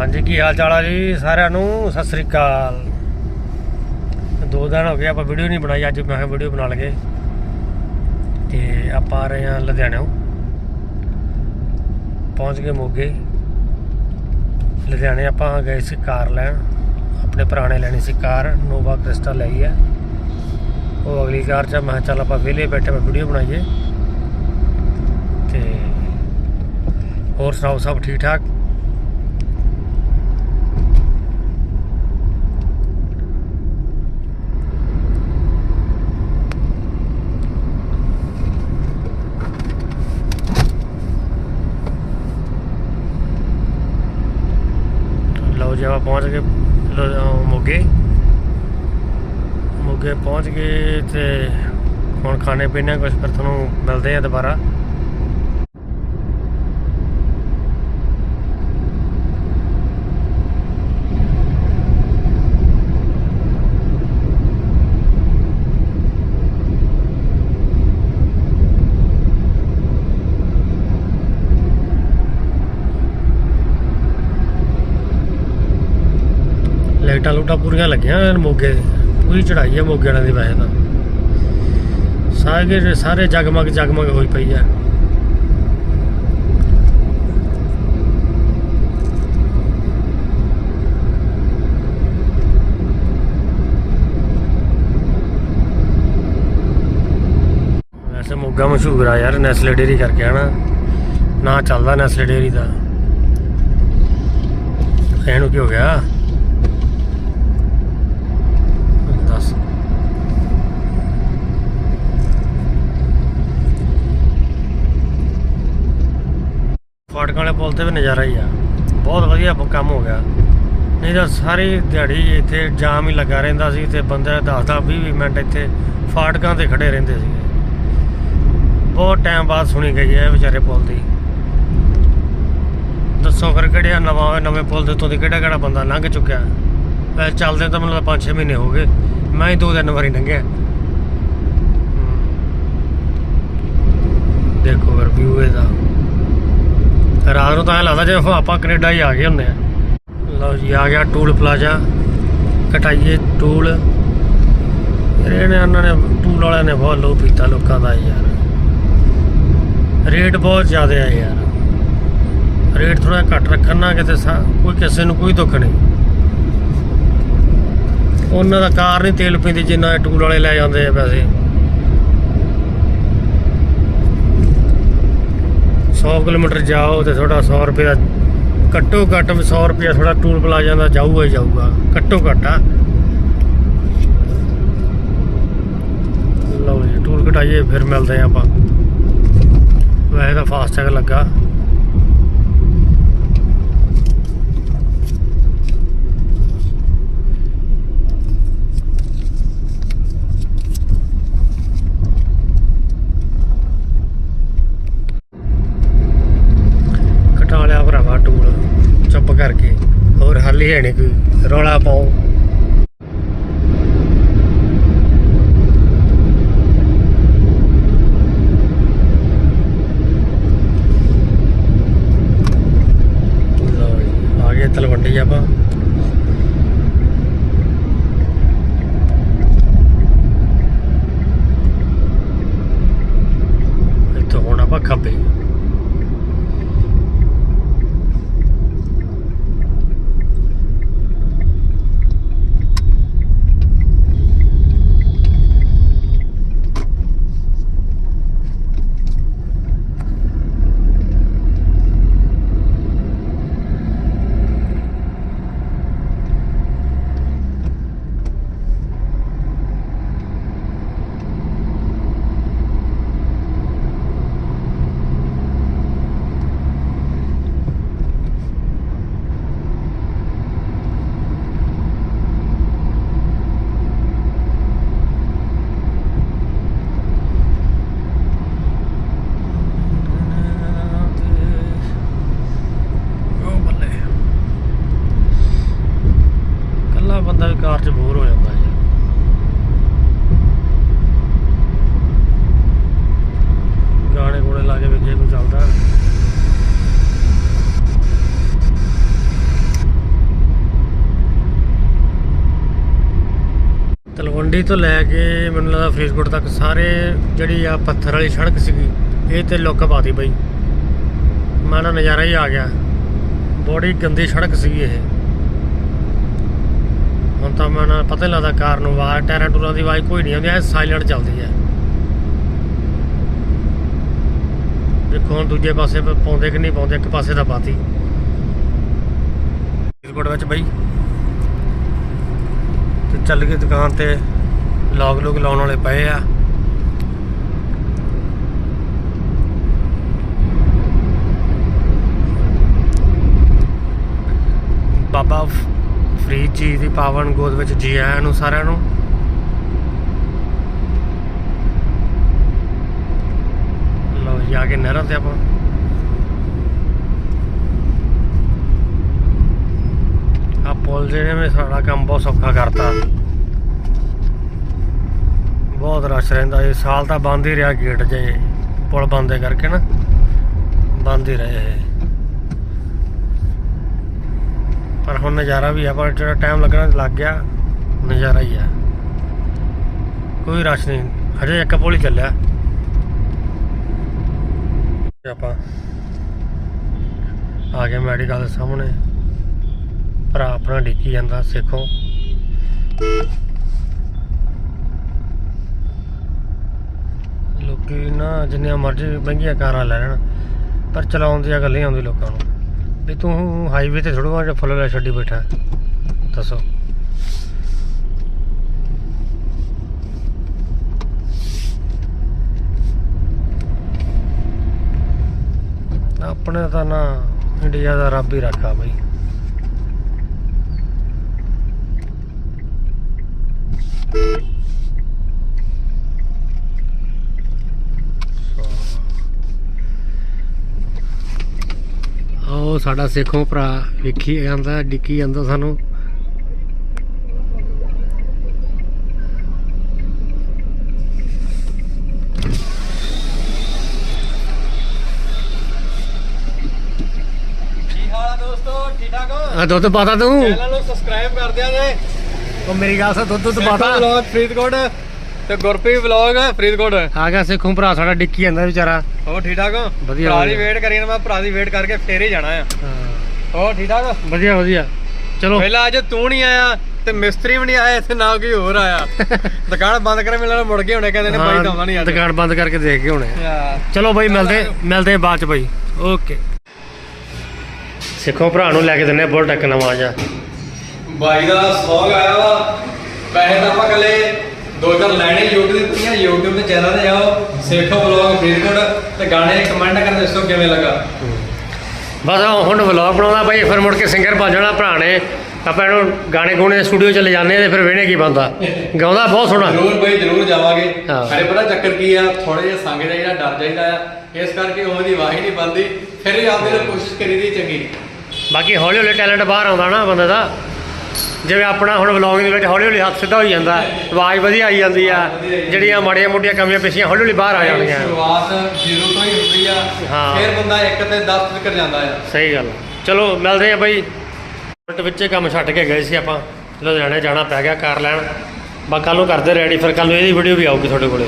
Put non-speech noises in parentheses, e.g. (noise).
ਹਾਂਜੀ, ਕੀ ਹਾਲ ਚਾਲ ਆ ਜੀ ਸਾਰਿਆਂ ਨੂੰ? ਸਤਿ ਸ੍ਰੀ ਅਕਾਲ। ਦੋ ਦਿਨ ਹੋ ਗਏ, ਆਪਾਂ ਵੀਡੀਓ ਨਹੀਂ ਬਣਾਈ, ਅੱਜ ਮੈਂ ਵੀਡੀਓ ਬਣਾ ਲਗੇ ਤੇ ਆਪਾਂ ਆ ਰਹੇ ਹਾਂ ਲੁਧਿਆਣਿਓਂ ਪਹੁੰਚ ਗਏ ਮੋਗੇ। ਲੁਧਿਆਣੇ ਆਪਾਂ ਗਏ ਸੀ ਕਾਰ ਲੈਣ। ਆਪਣੇ ਭਰਾ ਨੇ ਲੈਣੀ ਸੀ ਕਾਰ ਨੋਵਾ ਕ੍ਰਿਸਟਾ ਲਈ ਹੈ। ਉਹ ਅਗਲੀ ਕਾਰ 'ਚ ਆ। ਮੈਂ ਕਿਹਾ ਚੱਲ ਆਪਾਂ ਵਿਹਲੇ ਬੈਠੇ ਮੈਂ ਵੀਡੀਓ ਬਣਾਈਏ। ਤੇ ਹੋਰ ਸੁਣਾਓ, ਸਭ ਠੀਕ ਠਾਕ ਲਓ ਜੀ ਆਪਾਂ ਪਹੁੰਚ ਗਏ ਮੋਗੇ। ਮੋਗੇ ਪਹੁੰਚ ਗਏ ਤੇ ਹੁਣ ਖਾਣੇ ਪੀਣੇ ਕੁਝ ਫਿਰ ਤੁਹਾਨੂੰ ਮਿਲਦੇ ਆ ਦੁਬਾਰਾ। ਲਾਈਟਾਂ ਲੂਟਾਂ ਪੂਰੀਆਂ ਲੱਗੀਆਂ ਹੋਈਆਂ ਮੋਗੇ ਪੂਰੀ ਚੜਾਈ ਹੈ ਮੋਗੇ ਵਾਲਿਆਂ ਦੀ ਵੈਸੇ ਤਾਂ। ਸਾਰੇ ਸਾਰੇ ਜਗਮਗ ਜਗਮਗ ਹੋਈ ਪਈ ਹੈ। ਵੈਸੇ ਮੋਗਾ ਮਸ਼ਹੂਰ ਆ ਯਾਰ, ਨੈਸਲੇ ਡੇਰੀ ਕਰਕੇ ਹਨਾ। ਨਾ ਚੱਲਦਾ ਨੈਸਲੇ ਡੇਰੀ ਦਾ। ਇਹਨੂੰ ਕੀ ਹੋ ਗਿਆ ਦੱਸ ਫਾਟਕਾਂ ਵਾਲੇ ਪੁਲ ਤੇ ਵੀ ਨਜ਼ਾਰਾ ਹੀ ਆ। ਬਹੁਤ ਵਧੀਆ ਕੰਮ ਹੋ ਗਿਆ। ਨਹੀਂ ਤਾਂ ਸਾਰੀ ਦਿਹਾੜੀ ਇੱਥੇ ਜਾਮ ਹੀ ਲੱਗਾ ਰਹਿੰਦਾ ਸੀ, ਤੇ ਬੰਦੇ 10 10 20 20 ਮਿੰਟ ਇੱਥੇ ਫਾਟਕਾਂ ਤੇ ਖੜੇ ਰਹਿੰਦੇ ਸੀਗੇ। ਬਹੁਤ ਟਾਈਮ ਬਾਅਦ ਸੁਣੀ ਗਈ ਹੈ ਵਿਚਾਰੇ ਪੁਲ ਦੀ। ਦੱਸੋ ਫਿਰ ਕਿਹੜੇ ਨਵਾਂ, ਨਵੇਂ ਪੁਲ ਦੇ ਉੱਤੋਂ ਦੀ ਕਿਹੜਾ ਕਿਹੜਾ ਬੰਦਾ ਲੰਘ ਚੁੱਕਿਆ? ਵੈਸੇ ਚੱਲਦੇ ਤਾਂ ਮੈਨੂੰ 5-6 ਮਹੀਨੇ ਹੋ ਗਏ। ਮੈਂ ਹੀ ਦੋ ਤਿੰਨ ਵਾਰੀ ਲੰਘਿਆ। ਦੇਖੋ ਫਿਰ ਵਿਊ ਇਹਦਾ। ਰਾਤ ਨੂੰ ਤਾਂ ਐਂ ਲੱਗਦਾ ਜਿਵੇਂ ਆਪਾਂ ਕੈਨੇਡਾ ਹੀ ਆ ਗਏ ਹੁੰਦੇ ਆ। ਲਓ ਜੀ, ਆ ਗਿਆ ਟੂਲ ਪਲਾਜ਼ਾ। ਕਟਾਈਏ ਟੂਲ। ਇਹਨੇ ਉਹਨਾਂ ਨੇ ਟੂਲ ਵਾਲਿਆਂ ਨੇ ਬਹੁਤ ਲੋ ਪੀਤਾ ਲੋਕਾਂ ਦਾ ਯਾਰ। ਰੇਟ ਬਹੁਤ ਜ਼ਿਆਦਾ ਆ ਯਾਰ। ਰੇਟ ਥੋੜਾ ਘੱਟ ਰੱਖਣ ਨਾ ਕਿਤੇ ਸਾ- ਕੋਈ ਕਿਸੇ ਨੂੰ ਕੋਈ ਦੁੱਖ ਨਹੀਂ। ਉਹਨਾਂ ਦਾ ਕਾਰ ਨਹੀਂ ਤੇਲ ਪੀਂਦੀ ਜਿੰਨਾ ਇਹ ਟੂਲ ਵਾਲੇ ਲੈ ਜਾਂਦੇ ਆ ਪੈਸੇ। 100 ਕਿਲੋਮੀਟਰ ਜਾਓ ਤੇ ਤੁਹਾਡਾ 100 ਰੁਪਏ ਦਾ ਘੱਟੋ ਘੱਟ 100 ਰੁਪਏ ਥੋੜਾ ਟੂਲ ਪਲਾਜ਼ਾ ਦਾ ਜਾਊਗਾ ਹੀ ਜਾਊਗਾ। ਘੱਟੋ ਘੱਟ ਆ। ਲਓ ਜੀ, ਟੂਲ ਕਟਾਈਏ, ਫਿਰ ਮਿਲਦੇ ਆ ਆਪਾਂ। ਵੈਸੇ ਤਾਂ ਫਾਸਟੈਗ ਲੱਗਾ। ਹੋਰ ਨਹੀਂ ਕੋਈ ਰੌਲਾ ਪਾਓ। ਆ ਗਏ ਤਲਵੰਡੀ ਆਪਾਂ। ਇੱਥੋਂ ਹੁਣ ਆਪਾਂ ਖੱਬੇ। ਮੰਡੀ ਤੋਂ ਲੈ ਕੇ ਮੈਨੂੰ ਲੱਗਦਾ ਫਰੀਦਕੋਟ ਤੱਕ ਸਾਰੇ ਜਿਹੜੀ ਆ ਪੱਥਰ ਵਾਲੀ ਸੜਕ ਸੀਗੀ, ਇਹ ਤੇ ਲੁੱਕ ਪਾਤੀ ਬਈ। ਮਾਣਾ ਨਜ਼ਾਰਾ ਹੀ ਆ ਗਿਆ। ਬੜੀ ਗੰਦੀ ਸੜਕ ਸੀਗੀ ਇਹ। ਹੁਣ ਤਾਂ ਮੈਨੂੰ ਪਤਾ ਨਹੀਂ ਲੱਗਦਾ ਕਾਰ ਨੂੰ ਆਵਾਜ਼, ਟਾਇਰਾਂ ਟੂਰਾਂ ਦੀ ਆਵਾਜ਼ ਕੋਈ ਨਹੀਂ ਆਉਂਦੀ, ਐ ਸਾਇਲੈਂਟ ਚੱਲਦੀ ਹੈ ਦੇਖੋ ਹੁਣ ਦੂਜੇ ਪਾਸੇ ਪਾਉਂਦੇ ਕਿ ਨਹੀਂ ਪਾਉਂਦੇ, ਇੱਕ ਪਾਸੇ ਤਾਂ ਪਾਤੀ। ਫਰੀਦਕੋਟ ਵਿੱਚ ਬਈ। ਤੇ ਚੱਲ ਗਏ ਦੁਕਾਨ ਤੇ। ਲੌਗ ਲੁਗ ਲਾਉਣ ਵਾਲੇ ਪਏ ਆ। ਬਾਬਾ ਫਰੀਦ ਜੀ ਦੀ ਪਾਵਨ ਗੋਦ ਵਿੱਚ ਜੀ ਆਇਆਂ ਨੂੰ ਸਾਰਿਆਂ ਨੂੰ। ਲਓ ਜੀ, ਆ ਕੇ ਨਹਿਰਾਂ ਤੇ ਆਪਾਂ। ਆ ਪੁਲ ਜਿਹੜੇ ਨੇ, ਸਾਡਾ ਕੰਮ ਬਹੁਤ ਸੌਖਾ ਕਰਤਾ। ਬਹੁਤ ਰਸ਼ ਰਹਿੰਦਾ ਇਹ ਸਾਲ ਤਾਂ ਬੰਦ ਹੀ ਰਿਹਾ ਗੇਟ ਜੇ ਪੁਲ ਬੰਦੇ ਕਰਕੇ ਨਾ, ਬੰਦ ਹੀ ਰਹੇ ਇਹ। ਪਰ ਹੁਣ ਨਜ਼ਾਰਾ ਵੀ ਆ, ਪਰ ਜਿਹੜਾ ਟਾਈਮ ਲੱਗਣਾ ਲੱਗ ਗਿਆ, ਨਜ਼ਾਰਾ ਹੀ ਆ। ਕੋਈ ਰਸ਼ ਨਹੀਂ। ਹਜੇ ਇੱਕ ਪੁਲ ਹੀ ਚੱਲਿਆ। ਆਪਾਂ ਆ ਗਏ ਮੈਡੀਕਲ ਦੇ ਸਾਹਮਣੇ। ਭਰਾ ਆਪਣਾ ਡਿੱਕੀ ਜਾਂਦਾ, ਸਿੱਖੋ। ਲੋਕੀ ਨਾ ਜਿੰਨੀਆਂ ਮਰਜ਼ੀ ਮਹਿੰਗੀਆਂ ਕਾਰਾਂ ਲੈ ਲੈਣ, ਪਰ ਚਲਾਉਣ ਦੀ ਅਕਲ ਨਹੀਂ ਆਉਂਦੀ ਲੋਕਾਂ ਨੂੰ। ਵੀ ਤੂੰ ਹਾਈਵੇ ਤੇ ਥੋੜਾ ਜਿਹਾ ਫੁੱਲ ਲੈ ਛੱਡੀ ਬੈਠਾ ਦੱਸੋ। ਆਪਣੇ ਤਾਂ ਨਾ ਇੰਡੀਆ ਦਾ ਰੱਬ ਹੀ ਰੱਖਾ ਬਈ। ਉਹ ਸਾਡਾ ਸੇਖੋਂ ਭਰਾ ਵੇਖੀ ਜਾਂਦਾ ਡਿੱਕੀ ਜਾਂਦਾ ਸਾਨੂੰ। ਆ ਦੁੱਧ ਪਾਤਾ ਤੂੰ? ਚੈਨਲ ਨੂੰ ਸਬਸਕ੍ਰਾਈਬ ਕਰ ਦਿਆ ਜੇ। ਉਹ ਮੇਰੀ ਗੱਲ ਸਾ ਦੁੱਧ ਦੁੱਧ ਪਾਤਾ। ਫਰੀਦਕੋਟ। ਤੇ ਗੁਰਪ੍ਰੀਤ ਵਲੌਗ ਫਰੀਦਕੋਟ। ਆ ਗਿਆ ਸੇਖੋਂ ਭਰਾ ਸਾਡਾ ਡਿੱਕੀ ਜਾਂਦਾ ਵਿਚਾਰਾ। ਹੋਰ ਠੀਕ ਠਾਕ ਹੋ? ਵਧੀਆ, ਭਰਾ ਦੀ। ਵੇਟ ਕਰੀ ਨਾ ਮੈਂ ਭਰਾ ਦੀ ਵੇਟ ਕਰਕੇ ਫੇਰ ਹੀ ਜਾਣਾ ਆ। ਹਾਂ, ਹੋਰ ਠੀਕ ਠਾਕ ਵਧੀਆ ਵਧੀਆ। ਚਲੋ। ਪਹਿਲਾਂ ਅੱਜ ਤੂੰ ਨਹੀਂ ਆਇਆ ਤੇ ਮਿਸਤਰੀ ਵੀ ਨਹੀਂ ਆਇਆ ਇੱਥੇ ਨਾ ਕੋਈ ਹੋਰ ਆਇਆ। (laughs) ਦੁਕਾਨ ਬੰਦ ਕਰ ਮਿਲਣਾ ਮੁੜ ਗਏ ਹੁਣੇ ਕਹਿੰਦੇ ਨੇ ਬਾਈ ਤਾਂ ਆਉਂਦਾ ਨਹੀਂ ਅੱਜ। ਦੁਕਾਨ ਬੰਦ ਕਰਕੇ ਦੇਖ ਕੇ ਹੋਣੇ ਚਲੋ ਬਾਈ ਮਿਲਦੇ ਮਿਲਦੇ ਬਾਅਦ ਚ ਬਾਈ। ਓਕੇ। ਸਿੱਖੋ ਭਰਾ ਨੂੰ ਲੈ ਕੇ ਦਿੰਨੇ ਬੁਲਟ ਇੱਕ ਨਵਾਂ ਜਾ ਬਾਈ ਦਾ ਸੌਗ ਆਇਆ ਵਾ। ਪੈਸੇ ਤਾਂ ਆਪਾਂ ਕੱਲੇ ਦੋ ਚਾਰ ਲੈਣੇ ਤੇ ਦਿੱਤੀਆਂ YouTube ਤੇ ਚੈਨਲ ਤੇ ਜਾਓ ਸੇਖੋ ਵਲੌਗ ਫਰੀਦਕੋਟ ਤੇ ਗਾਣੇ ਕਮੈਂਟ ਕਰਕੇ ਦੱਸੋ ਕਿਵੇਂ ਲੱਗਾ। ਬਸ ਹੁਣ ਵਲੌਗ ਬਣਾਉਣਾ ਬਾਈ ਫਿਰ ਮੁੜ ਕੇ ਸਿੰਗਰ ਬਣ ਜਾਣਾ ਭਰਾ ਨੇ। ਆਪਾਂ ਇਹਨੂੰ ਗਾਣੇ ਗੂਣੇ ਸਟੂਡੀਓ ਚ ਲੈ ਜਾਂਦੇ ਆ ਤੇ ਫਿਰ ਵੇਣੇ ਕੀ ਬੰਦਾ ਗਾਉਂਦਾ ਬਹੁਤ ਸੋਹਣਾ। ਜ਼ਰੂਰ ਬਈ ਜ਼ਰੂਰ ਜਾਵਾਂਗੇ। ਸਾਡੇ ਪਤਾ ਚੱਕਰ ਕੀ ਆ ਥੋੜੇ ਜਿਹਾ ਸੰਗ ਜਾਈਦਾ ਡਰ ਜਾਈਦਾ ਆ ਇਸ ਕਰਕੇ ਉਹਦੀ ਆਵਾਜ਼ ਹੀ ਨਹੀਂ ਬੰਦੀ ਫਿਰ ਆਪਦੇ ਨਾਲ ਕੋਸ਼ਿਸ਼ ਕਰੀਦੀ ਚੰਗੀ। ਬਾਕੀ ਹੌਲੀ ਹੌਲੀ ਟੈਲੈਂਟ ਬਾਹਰ ਆਉਂਦਾ ਨਾ ਬੰਦੇ ਦਾ। ਜਿਵੇਂ ਆਪਣਾ ਹੁਣ ਵਲੌਗ ਦੇ ਵਿੱਚ ਹੌਲੀ ਹੌਲੀ ਹੱਥ ਸਿੱਧਾ ਹੋਈ ਜਾਂਦਾ ਆਵਾਜ਼ ਵਧੀਆ ਆਈ ਜਾਂਦੀ ਆ। ਜਿਹੜੀਆਂ ਮਾੜੀਆਂ ਮੋਟੀਆਂ ਕਮੀਆਂ ਪੇਸ਼ੀਆਂ ਹੌਲੀ ਹੌਲੀ ਬਾਹਰ ਆ ਜਾਣਗੀਆਂ। ਸ਼ੁਰੂਆਤ ਜ਼ੀਰੋ ਤੋਂ ਹੀ ਹੁੰਦੀ ਆ ਹਾਂ। ਫਿਰ ਬੰਦਾ ਇੱਕ ਤੇ 10 ਤੱਕ ਜਾਂਦਾ ਆ। ਸਹੀ ਗੱਲ। ਚਲੋ ਮਿਲਦੇ ਆ ਬਾਈ। ਬਟ ਵਿੱਚੇ ਕੰਮ ਛੱਡ ਕੇ ਗਏ ਸੀ ਆਪਾਂ। ਲੁਧਿਆਣੇ ਜਾਣਾ ਪੈ ਗਿਆ ਕਾਰ ਲੈਣ। ਬਾ ਕੱਲ ਨੂੰ ਕਰਦੇ ਰੈਡੀ ਫਿਰ ਕੱਲ ਨੂੰ ਇਹਦੀ ਵੀਡੀਓ ਵੀ ਆਊਗੀ ਤੁਹਾਡੇ ਕੋਲੇ।